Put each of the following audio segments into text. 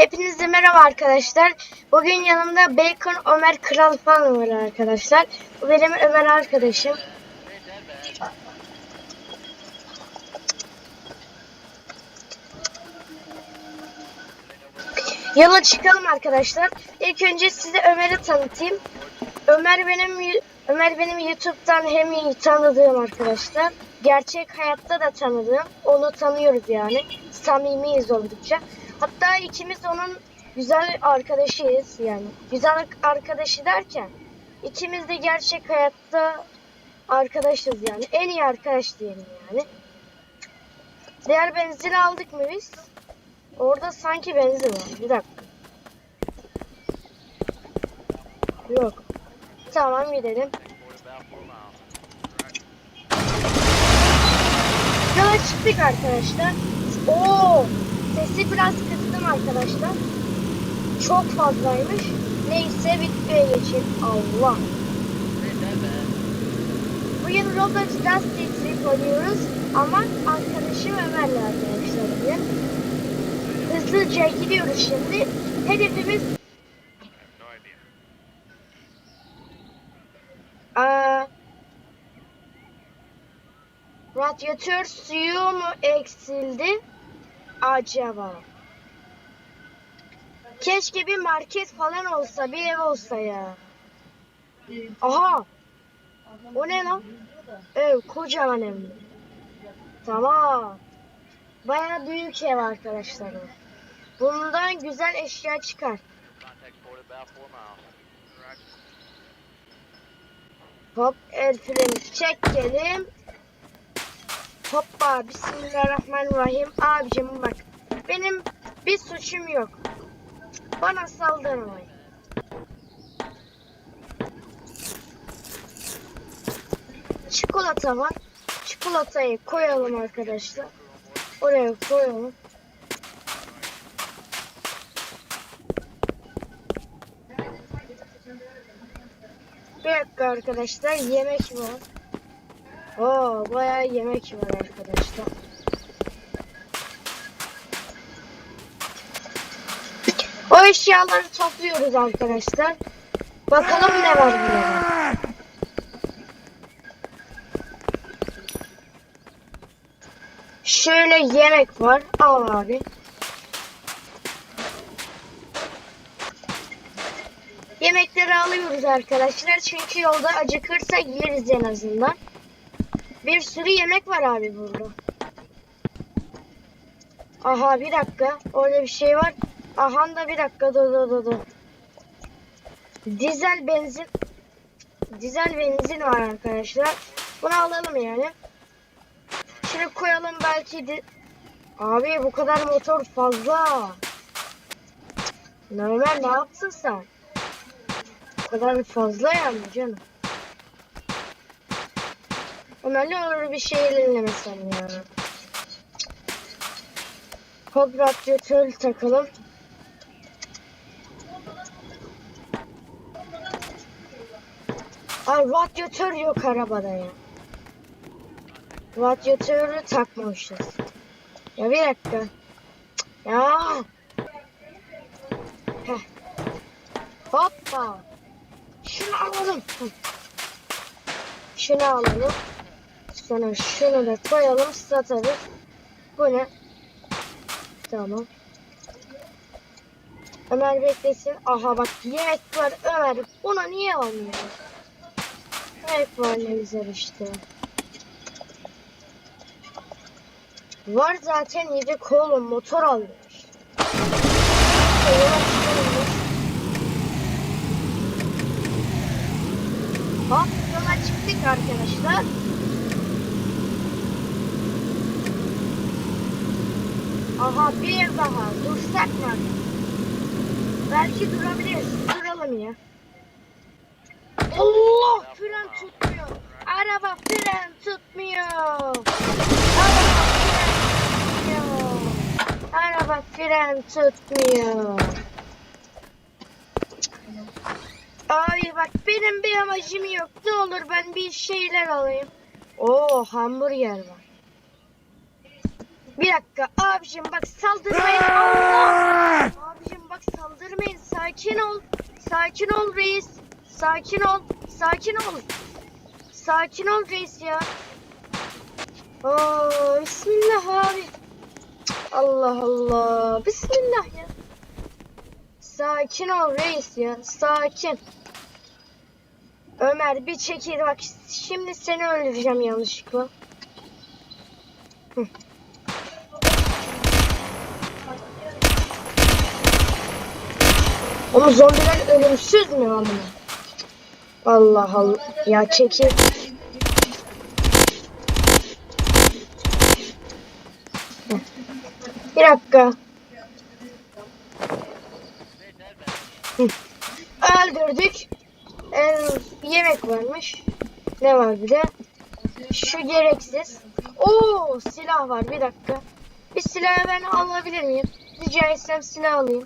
Hepinize merhaba arkadaşlar. Bugün yanımda Bacon Ömer Kral falan var arkadaşlar. Bu benim Ömer arkadaşım. Yola çıkalım arkadaşlar. İlk önce size Ömer'i tanıtayım. Ömer benim Ömer benim YouTube'dan hem tanıdığım arkadaşlar. Gerçek hayatta da tanıdığım. Onu tanıyoruz yani. Samimiyiz oldukça. Hatta ikimiz onun güzel arkadaşıyız yani. Güzel arkadaşı derken ikimiz de gerçek hayatta arkadaşız yani. En iyi arkadaş diyelim yani. Diğer benzin aldık mı biz? Orada sanki benzin var. Bir dakika. Yok. Tamam gidelim. Yola çıktık arkadaşlar. Oo, sesi biraz arkadaşlar. Çok fazlaymış. Neyse videoya geçelim. Allah. Bugün Roblox Dusty Trip oynuyoruz ama arkadaşım Ömer'le arkadaşlar bugün. Hızlıca gidiyoruz şimdi. Hedefimiz Aa, radyatör suyu mu eksildi acaba? Keşke bir market falan olsa, bir ev olsa ya. Aha! O ne lan? Ev, kocaman ev. Tamam. Baya büyük ev arkadaşlar. Bundan güzel eşya çıkar. Hop el freni çekelim. Hoppa bismillahirrahmanirrahim. Abicim bak benim bir suçum yok. Bana saldırmayın. Çikolata var. Çikolatayı koyalım arkadaşlar. Oraya koyalım. Bir dakika arkadaşlar yemek var. Oo bayağı yemek var arkadaşlar. Eşyaları topluyoruz arkadaşlar. Bakalım ne var burada. Şöyle yemek var. Al abi. Yemekleri alıyoruz arkadaşlar. Çünkü yolda acıkırsak yeriz en azından. Bir sürü yemek var abi burada. Aha bir dakika. Orada bir şey var. Aha da bir dakika. Dur dur dur. Dizel benzin. Dizel benzin var arkadaşlar. Bunu alalım yani. Şunu koyalım belki de. Abi bu kadar motor fazla. Normal ne yaptın sen? Bu kadar fazla yani canım. Ömerli olur bir şey ellemesem ya. Hop radyatör takalım. Ay radyatör yok arabada ya. Radyatörü takmamışız. Ya bir dakika. Ya. Heh. Hoppa. Şunu alalım. Şunu alalım. Sonra şunu da koyalım satarız. Bu ne? Tamam. Ömer beklesin. Aha bak yemek var Ömer. Buna niye almıyor? Var ne güzel işte. Var zaten yedek oğlum motor almış. Hop yola çıktık arkadaşlar. Aha bir daha dursak mı? Belki durabiliriz. Duralım ya. Tutmuyor. Araba fren tutmuyor. Araba fren tutmuyor. Araba fren tutmuyor. Abi bak benim bir amacım yok. Ne olur ben bir şeyler alayım. Oo hamburger var. Bir dakika abicim bak saldırmayın. Allah. Abicim Sakin ol. Sakin ol reis. Sakin ol. Sakin ol. Sakin ol reis ya. Oo, bismillah abi. Allah Allah. Bismillah ya. Sakin ol reis ya. Sakin. Ömer bir çekil bak. Şimdi seni öldüreceğim yanlışlıkla. Hı. Ama zombiler ölümsüz mü amına? Allah Allah. Ya çekil. Bir dakika. Öldürdük. Ee, yemek varmış. Ne var bir de? Şu gereksiz. Oo silah var bir dakika. Bir silah ben alabilir miyim? Rica etsem silah alayım.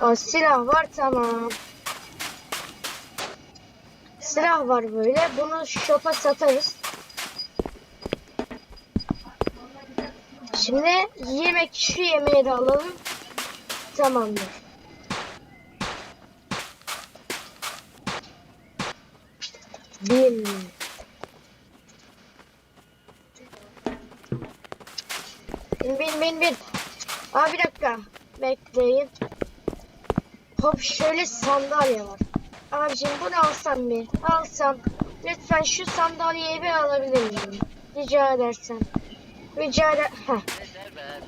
Aa, silah var tamam. Silah var böyle. Bunu shop'a satarız. Şimdi yemek şu yemeği de alalım. Tamamdır. Bin. Bin bin bin. Aa bir dakika. Bekleyin. Hop şöyle sandalye var. Abicim bunu alsam bir. Alsam. Lütfen şu sandalyeyi bir alabilir miyim? Rica edersen. Rica eder. Heh.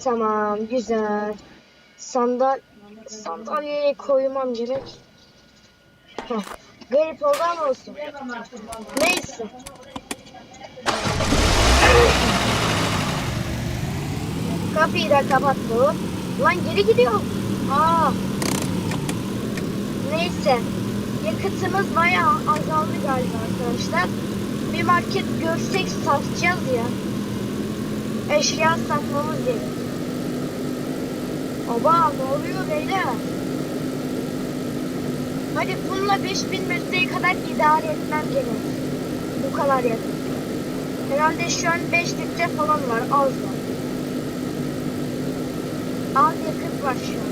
Tamam güzel. Sandal sandalyeyi koymam gerek. Heh. Garip oldu ama olsun. Neyse. Kapıyı da kapattı. Lan geri gidiyor. Aa. Neyse. Yakıtımız bayağı azaldı galiba arkadaşlar. Bir market görsek satacağız ya. Eşya satmamız gerek. Oba ne oluyor beyler? Hadi bununla 5000 metreye kadar idare etmem gerek. Bu kadar yakın. Herhalde şu an 5 litre falan var. Az var. Az yakıt var şu an.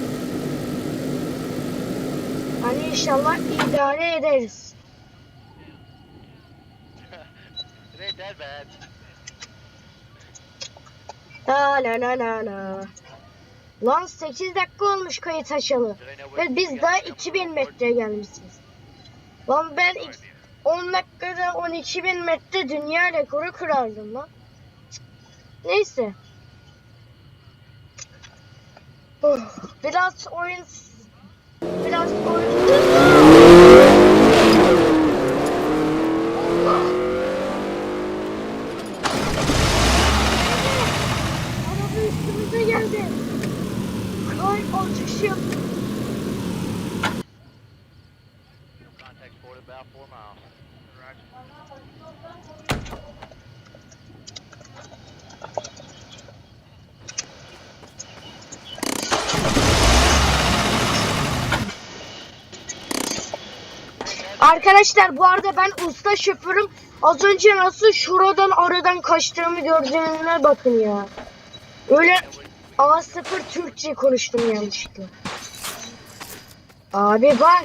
Hani inşallah idare ederiz. La la la la la. Lan 8 dakika olmuş kayıt açalı. Ve biz daha 2000 metreye gelmişiz. Lan ben ilk 10 dakikada 12.000 metre dünya rekoru kırardım lan. Neyse. Oh, biraz oyun biraz oyun Arkadaşlar bu arada ben usta şoförüm. Az önce nasıl şuradan aradan kaçtığımı gördüğüne bakın ya. Öyle A0 Türkçe konuştum yanlışlıkla. Abi bak.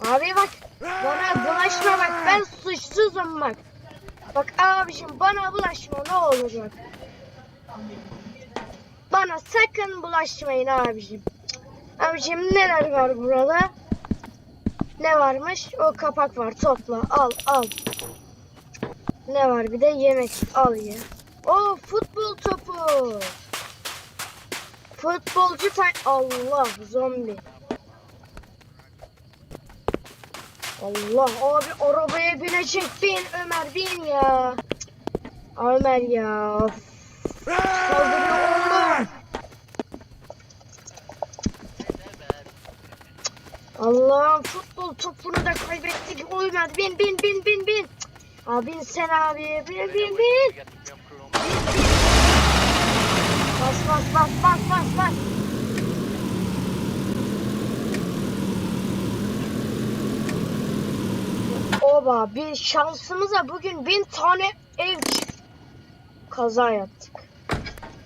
Abi bak. Bana bulaşma bak. Ben suçsuzum bak. Bak abicim bana bulaşma ne olur bak. Bana sakın bulaşmayın abicim. Abicim neler var burada? Ne varmış? O kapak var. Topla. Al al. Ne var bir de yemek. Al ye. O futbol topu. Futbolcu tay... Allah zombi. Allah abi arabaya binecek bin Ömer bin ya. Ömer ya. Futbol topunu da kaybettik. Olmaz. Bin bin bin bin bin. Abi sen abi. Bin bin bin. Bas bas bas bas bas bas. Oba bir şansımıza bugün bin tane ev kaza yaptık.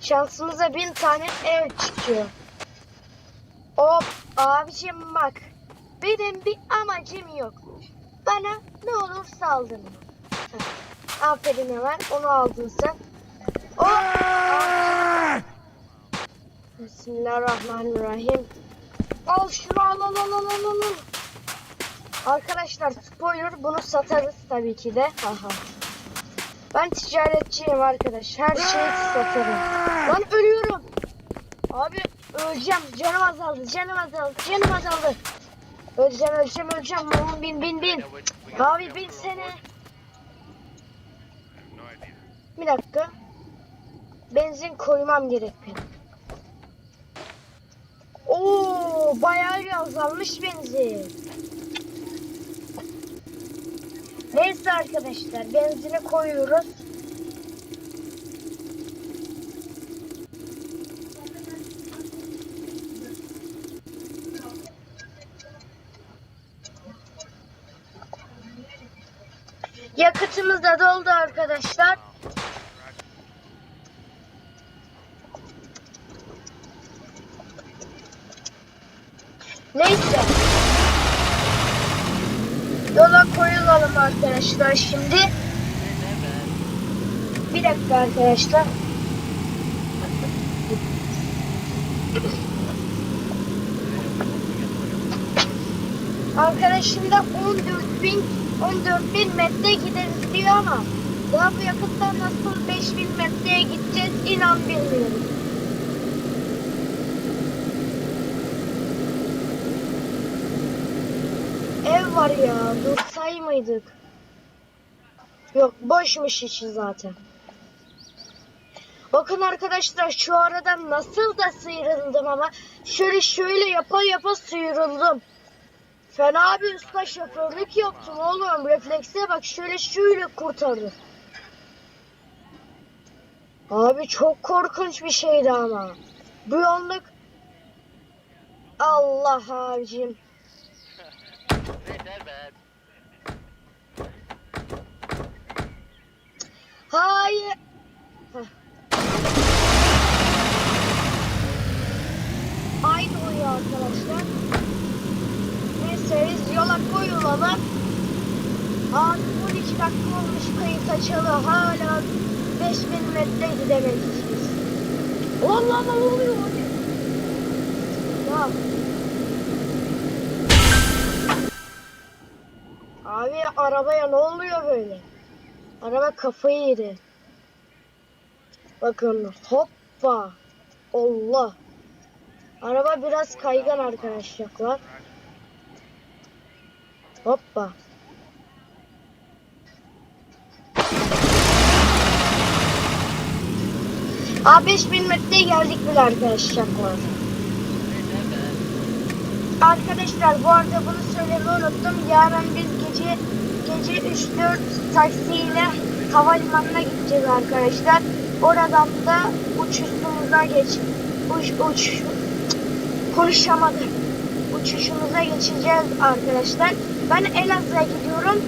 Şansımıza bin tane ev çıkıyor. Hop abicim bak. Benim bir amacım yok. Bana ne olur saldırma. Heh. Aferin Ömer. Onu aldın sen. Hop. Bismillahirrahmanirrahim. Al şunu al al al al al al. Arkadaşlar spoiler bunu satarız tabii ki de. Haha. Ben ticaretçiyim arkadaş. Her şeyi satarım. Lan ölüyorum. Abi öleceğim. Canım azaldı. Canım azaldı. Canım azaldı. Öleceğim öleceğim öleceğim. Oğlum bin bin bin. Abi bin sene. Bir dakika. Benzin koymam gerek benim. Oo, bayağı bir azalmış benzin. Neyse arkadaşlar benzini koyuyoruz. Yakıtımız da doldu arkadaşlar. Neyse. Yola koyulalım arkadaşlar şimdi. Bir dakika arkadaşlar. Arkadaşım da 14 bin 14 bin metre gideriz diyor ama daha bu yakıttan nasıl 5 bin metreye gideceğiz inan bilmiyorum. Ev var ya dursay mıydık? Yok boşmuş içi zaten. Bakın arkadaşlar şu aradan nasıl da sıyrıldım ama şöyle şöyle yapa yapa sıyrıldım. Fena bir usta şoförlük yaptım oğlum. Reflekse bak şöyle şöyle kurtardı. Abi çok korkunç bir şeydi ama. Bu yolluk Allah abicim. Hayır. Heh. Aynı oluyor arkadaşlar. Biz yola koyulalım. Abi 12 dakika olmuş kayıt açalı. Hala 5000 metre gidemedik biz. Allah ne oluyor? Ya. Abi arabaya ne oluyor böyle? Araba kafayı yedi. Bakın hoppa. Allah. Araba biraz kaygan arkadaşlar. Hoppa. Aa 5000 metreye geldik bile arkadaşlar. Arkadaşlar bu arada bunu söylemeyi unuttum. Yarın biz gece gece 3-4 taksiyle havalimanına gideceğiz arkadaşlar. Oradan da uçuşumuza geç uç uç konuşamadım. Uçuşumuza geçeceğiz arkadaşlar. Ben Elazığ'a gidiyorum.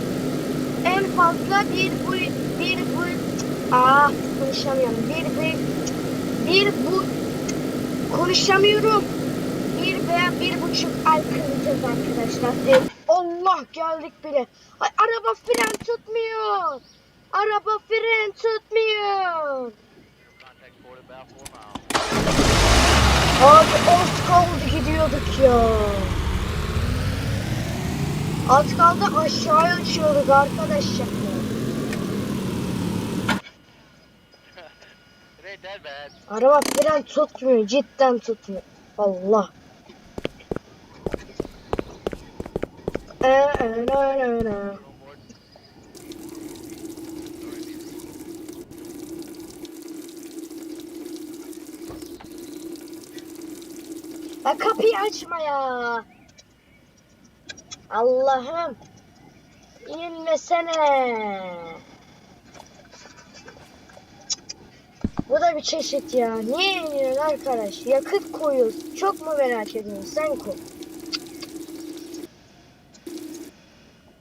En fazla bir bu bir bu Aa konuşamıyorum. Bir bir bir bu konuşamıyorum bir veya bir buçuk ay kıracağız arkadaşlar. Evet. Allah geldik bile. Ay, araba fren tutmuyor. Araba fren tutmuyor. Abi az kaldı gidiyorduk ya. Az kaldı aşağıya uçuyorduk arkadaşlar. Araba fren tutmuyor. Cidden tutmuyor. Allah. Ee, ee. Ya kapıyı açma ya. Allah'ım. İnmesene. Bu da bir çeşit ya. Niye iniyorsun arkadaş? Yakıt koyuyoruz. Çok mu merak ediyorsun? Sen koy.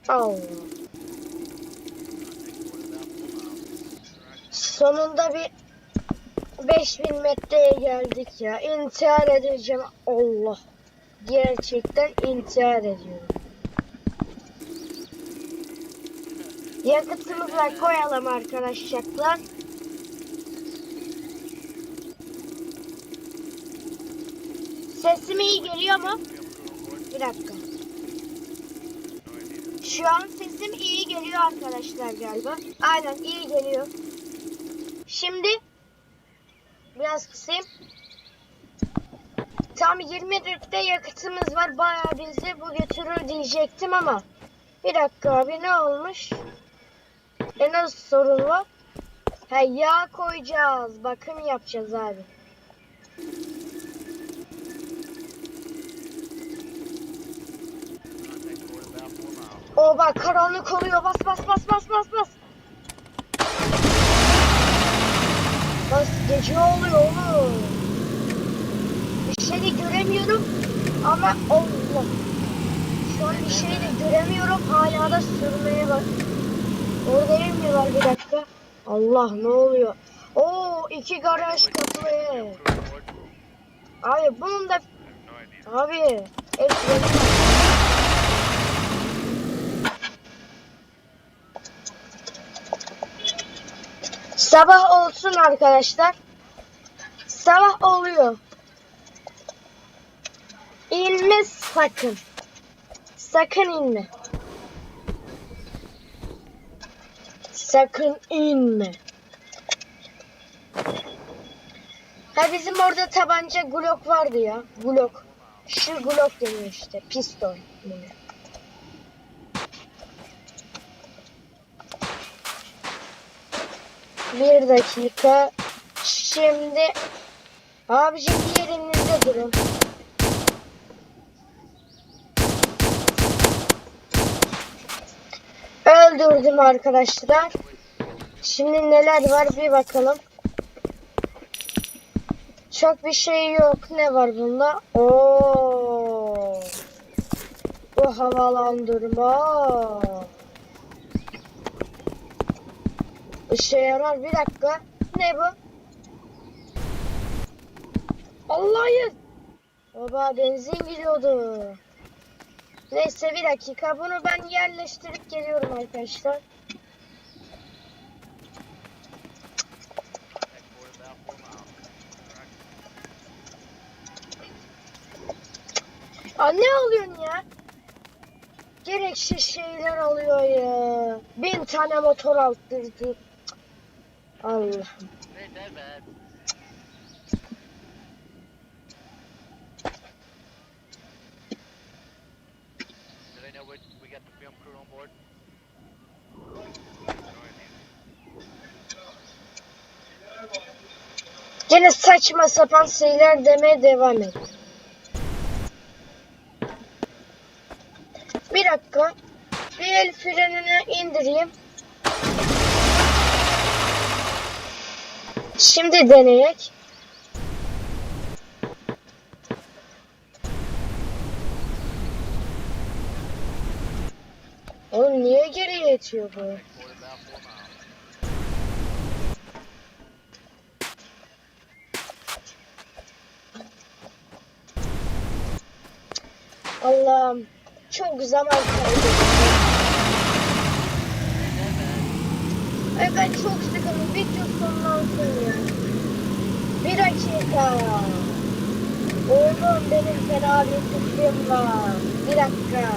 Allah. Sonunda bir 5000 metreye geldik ya. İntihar edeceğim. Allah. Gerçekten intihar ediyorum. Yakıtımızla koyalım arkadaşlar. Sesim iyi geliyor mu? Bir dakika. Şu an sesim iyi geliyor arkadaşlar galiba. Aynen iyi geliyor. Şimdi biraz kısayım. Tam 20 litre yakıtımız var. Bayağı bizi bu götürür diyecektim ama. Bir dakika abi ne olmuş? E nasıl sorun var? Ha yağ koyacağız. Bakım yapacağız abi. O bak karanlık oluyor. Bas bas bas bas bas bas. Bas gece oluyor oğlum. Bir şey de göremiyorum ama Allah. Şu an bir şey de göremiyorum. Hala da sürmeye bak. Orada ev mi var bir dakika? Allah ne oluyor? Oo iki garaj kapı ev. Abi bunun da abi ev. Sabah olsun arkadaşlar. Sabah oluyor. İnme sakın. Sakın inme. Sakın inme. Ha bizim orada tabanca Glock vardı ya. Glock. Şu Glock deniyor işte. Pistol. deniyor. Bir dakika. Şimdi abicim yerinizde durun. Öldürdüm arkadaşlar. Şimdi neler var bir bakalım. Çok bir şey yok. Ne var bunda? Oo. Bu havalandırma. İşe yarar. Bir dakika. Ne bu? Allah'ım. Baba benzin gidiyordu. Neyse bir dakika. Bunu ben yerleştirip geliyorum arkadaşlar. Contact forward about four miles. Aa, ne alıyorsun ya? Gereksiz şeyler alıyor ya. Bin tane motor aldırdı. Allah. Gene saçma sapan şeyler demeye devam et. Bir dakika. Bir el frenini indireyim. Şimdi deneyek. Oğlum itiyor bu? Allah'ım çok zaman kaybettim. Ay ben çok sıkıldım. Video sonlansın ya. Bir dakika. Oğlum benim fena bir var. Bir dakika.